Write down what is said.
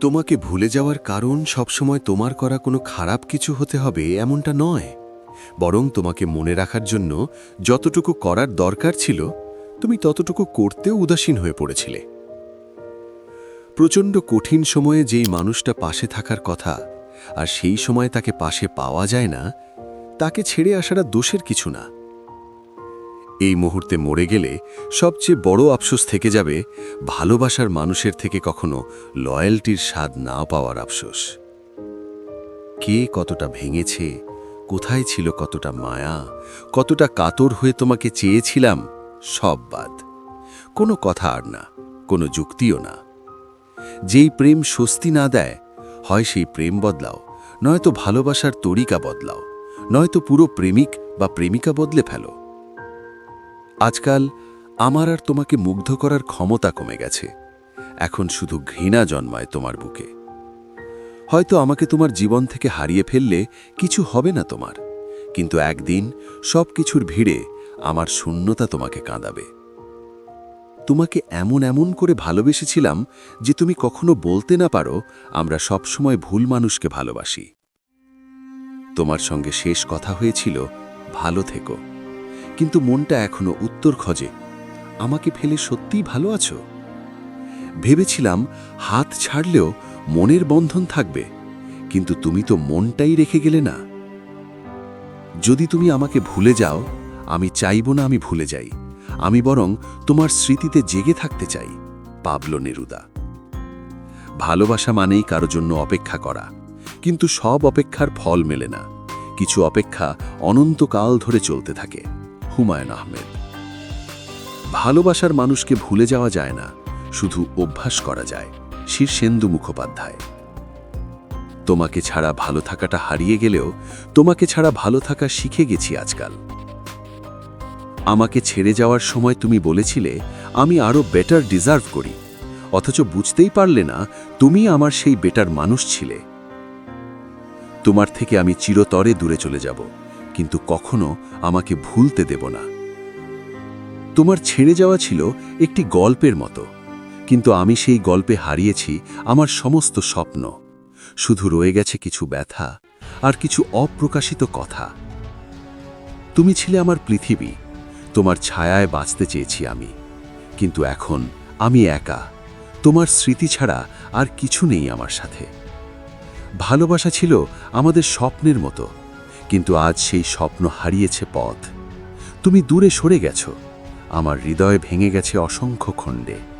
তোমাকে ভুলে যাওয়ার কারণ সবসময় তোমার করা কোনো খারাপ কিছু হতে হবে এমনটা নয়। বরং তোমাকে মনে রাখার জন্য যতটুকু করার দরকার ছিল, তুমি ততটুকু করতেও উদাসীন হয়ে পড়েছিলে। প্রচণ্ড কঠিন সময়ে যেই মানুষটা পাশে থাকার কথা, আর সেই সময় তাকে পাশে পাওয়া যায় না, তাকে ছেড়ে আসাটা দোষের কিছু না। এই মুহূর্তে মরে গেলে সবচেয়ে বড় আফসোস থেকে যাবে ভালোবাসার মানুষের থেকে কখনো লয়্যালটির স্বাদ না পাওয়ার আফসোস। কে কতটা ভেঙেছে, কোথায় ছিল কতটা মায়া, কতটা কাতর হয়ে তোমাকে চেয়েছিলাম, সব বাদ। কোনো কথা আর না, কোনো যুক্তিও না। যেই প্রেম স্বস্তি না দেয়, হয় সেই প্রেম বদলাও, নয়তো ভালোবাসার তরিকা বদলাও, নয়তো পুরো প্রেমিক বা প্রেমিকা বদলে ফেলো। আজকাল আমার আর তোমাকে মুগ্ধ করার ক্ষমতা কমে গেছে। এখন শুধু ঘৃণা জন্মায় তোমার বুকে। হয়তো আমাকে তোমার জীবন থেকে হারিয়ে ফেললে কিছু হবে না তোমার, কিন্তু একদিন সব কিছুর ভিড়ে আমার শূন্যতা তোমাকে কাঁদাবে। তোমাকে এমন এমন করে ভালোবেসেছিলাম যে তুমি কখনো বলতে না পারো আমরা সবসময় ভুল মানুষকে ভালোবাসি। তোমার সঙ্গে শেষ কথা হয়েছিল, ভালো থেকো। কিন্তু মনটা এখনও উত্তর খোঁজে। আমাকে ফেলে সত্যিই ভালো আছো? ভেবেছিলাম হাত ছাড়লেও মনের বন্ধন থাকবে, কিন্তু তুমি তো মনটাই রেখে গেলে না। যদি তুমি আমাকে ভুলে যাও, আমি চাইব না আমি ভুলে যাই। আমি বরং তোমার স্মৃতিতে জেগে থাকতে চাই, পাবলো নেরুদা। ভালোবাসা মানেই কারও জন্য অপেক্ষা করা, কিন্তু সব অপেক্ষার ফল মেলে না। কিছু অপেক্ষা অনন্তকাল ধরে চলতে থাকে। হুমায়ুন আহমেদ। ভালোবাসার মানুষকে ভুলে যাওয়া যায় না, শুধু অভ্যাস করা যায়, শীর্ষেন্দু মুখোপাধ্যায়। তোমাকে ছাড়া ভালো থাকাটা হারিয়ে গেলেও, তোমাকে ছাড়া ভালো থাকা শিখে গেছি আজকাল। আমাকে ছেড়ে যাওয়ার সময় তুমি বলেছিলে, আমি আরও বেটার ডিজার্ভ করি। অথচ বুঝতেই পারলে না, তুমি আমার সেই বেটার মানুষ ছিলে। তোমার থেকে আমি চিরতরে দূরে চলে যাব। কিন্তু কখনো আমাকে ভুলতে দেব না। তোমার ছেড়ে যাওয়া ছিল একটি গল্পের মতো, কিন্তু আমি সেই গল্পে হারিয়েছি আমার সমস্ত স্বপ্ন। শুধু রয়ে গেছে কিছু ব্যথা আর কিছু অপ্রকাশিত কথা। তুমি ছিলে আমার পৃথিবী, তোমার ছায়ায় বাঁচতে চেয়েছি আমি, কিন্তু এখন আমি একা, তোমার স্মৃতি ছাড়া আর কিছু নেই আমার সাথে। ভালোবাসা ছিল আমাদের স্বপ্নের মতো কিন্তু আজ সেই স্বপ্ন হারিয়েছে পথ। তুমি দূরে সরে গেছো। আমার হৃদয় ভেঙে গেছে অসংখ্য খণ্ডে।